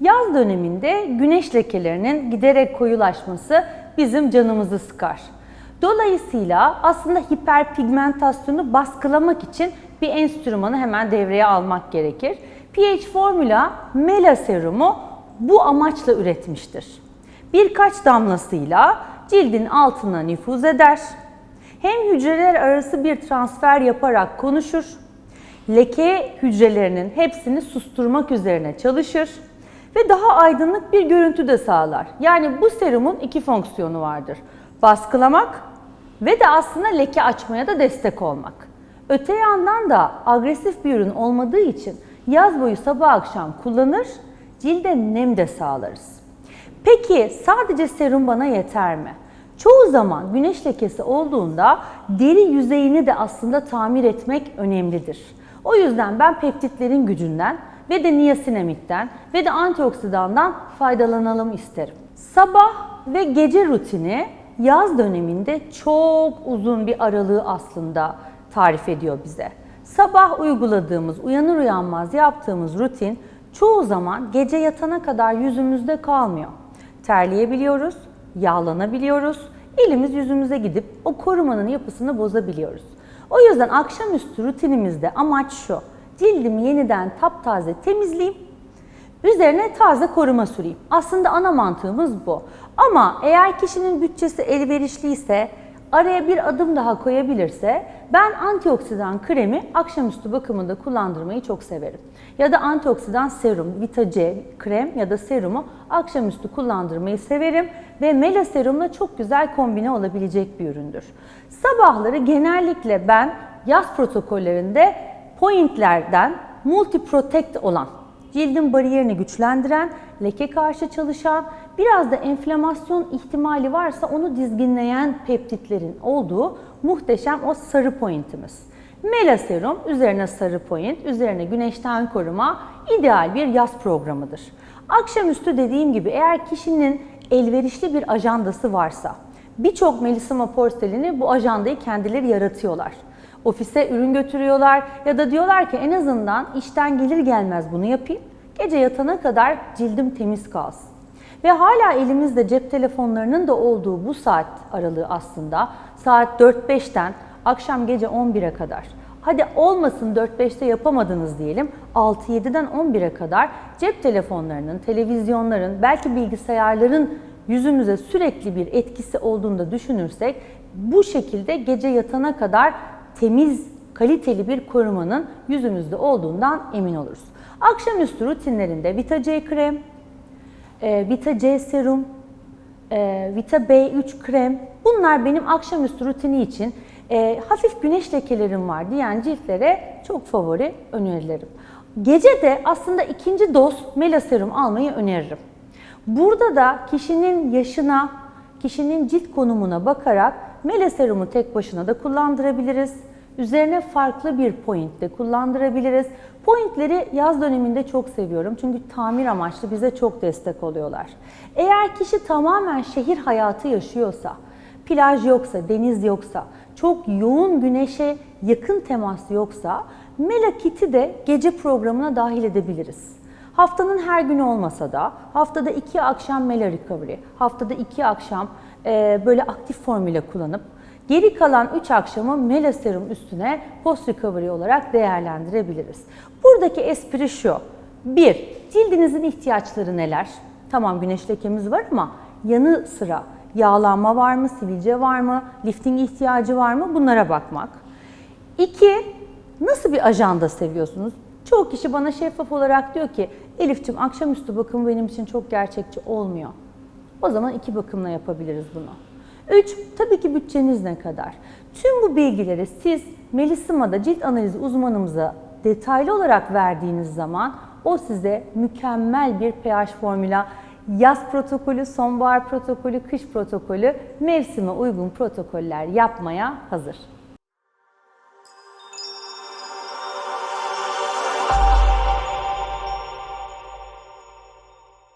Yaz döneminde güneş lekelerinin giderek koyulaşması bizim canımızı sıkar. Dolayısıyla aslında hiperpigmentasyonu baskılamak için bir enstrümanı hemen devreye almak gerekir. pH Formula Mela serumu bu amaçla üretmiştir. Birkaç damlasıyla cildin altına nüfuz eder. Hem hücreler arası bir transfer yaparak konuşur. Leke hücrelerinin hepsini susturmak üzerine çalışır ve daha aydınlık bir görüntü de sağlar. Yani bu serumun iki fonksiyonu vardır. Baskılamak ve de aslında leke açmaya da destek olmak. Öte yandan da agresif bir ürün olmadığı için yaz boyu sabah akşam kullanır, cilde nem de sağlarız. Peki sadece serum bana yeter mi? Çoğu zaman güneş lekesi olduğunda deri yüzeyini de aslında tamir etmek önemlidir. O yüzden ben peptitlerin gücünden ve de niasinamidden ve de antioksidandan faydalanalım isterim. Sabah ve gece rutini yaz döneminde çok uzun bir aralığı aslında tarif ediyor bize. Sabah uyguladığımız, uyanır uyanmaz yaptığımız rutin çoğu zaman gece yatana kadar yüzümüzde kalmıyor. Terleyebiliyoruz, yağlanabiliyoruz, elimiz yüzümüze gidip o korumanın yapısını bozabiliyoruz. O yüzden akşamüstü rutinimizde amaç şu. Cildimi yeniden taptaze temizleyeyim. Üzerine taze koruma süreyim. Aslında ana mantığımız bu. Ama eğer kişinin bütçesi elverişliyse, araya bir adım daha koyabilirse ben antioksidan kremi akşamüstü bakımında kullandırmayı çok severim. Ya da antioksidan serum, Vita C krem ya da serumu akşamüstü kullandırmayı severim ve Mela serumla çok güzel kombine olabilecek bir üründür. Sabahları genellikle ben yaz protokollerinde pointlerden multi protect olan cildin bariyerini güçlendiren, leke karşı çalışan, biraz da enflamasyon ihtimali varsa onu dizginleyen peptitlerin olduğu muhteşem o sarı pointimiz. Mela serum, üzerine sarı point, üzerine güneşten koruma ideal bir yaz programıdır. Akşamüstü dediğim gibi eğer kişinin elverişli bir ajandası varsa, birçok Melisama porselini bu ajandayı kendileri yaratıyorlar ofise ürün götürüyorlar ya da diyorlar ki en azından işten gelir gelmez bunu yapayım. Gece yatana kadar cildim temiz kalsın. Ve hala elimizde cep telefonlarının da olduğu bu saat aralığı aslında saat 4-5'ten akşam gece 11'e kadar. Hadi olmasın 4-5'te yapamadınız diyelim. 6-7'den 11'e kadar cep telefonlarının, televizyonların, belki bilgisayarların yüzümüze sürekli bir etkisi olduğunu da düşünürsek bu şekilde gece yatana kadar temiz, kaliteli bir korumanın yüzümüzde olduğundan emin oluruz. Akşamüstü rutinlerinde Vita C krem, e, Vita C serum, e, Vita B3 krem bunlar benim akşamüstü rutini için e, hafif güneş lekelerim var diyen ciltlere çok favori önerilerim. Gece de aslında ikinci doz Mela serum almayı öneririm. Burada da kişinin yaşına, kişinin cilt konumuna bakarak Mela serumu tek başına da kullandırabiliriz. Üzerine farklı bir point de kullandırabiliriz. Pointleri yaz döneminde çok seviyorum çünkü tamir amaçlı bize çok destek oluyorlar. Eğer kişi tamamen şehir hayatı yaşıyorsa, plaj yoksa, deniz yoksa, çok yoğun güneşe yakın temas yoksa Mela Kit'i de gece programına dahil edebiliriz. Haftanın her günü olmasa da haftada iki akşam Mela Recovery, haftada iki akşam e, böyle aktif formüle kullanıp Geri kalan 3 akşamı Mela serum üstüne post recovery olarak değerlendirebiliriz. Buradaki espri şu. 1. Cildinizin ihtiyaçları neler? Tamam güneş lekemiz var ama yanı sıra yağlanma var mı, sivilce var mı, lifting ihtiyacı var mı bunlara bakmak. 2. Nasıl bir ajanda seviyorsunuz? Çoğu kişi bana şeffaf olarak diyor ki Elif'ciğim akşamüstü bakım benim için çok gerçekçi olmuyor. O zaman iki bakımla yapabiliriz bunu. 3. Tabii ki bütçeniz ne kadar? Tüm bu bilgileri siz Melissima'da cilt analizi uzmanımıza detaylı olarak verdiğiniz zaman o size mükemmel bir pH formüla, yaz protokolü, sonbahar protokolü, kış protokolü, mevsime uygun protokoller yapmaya hazır.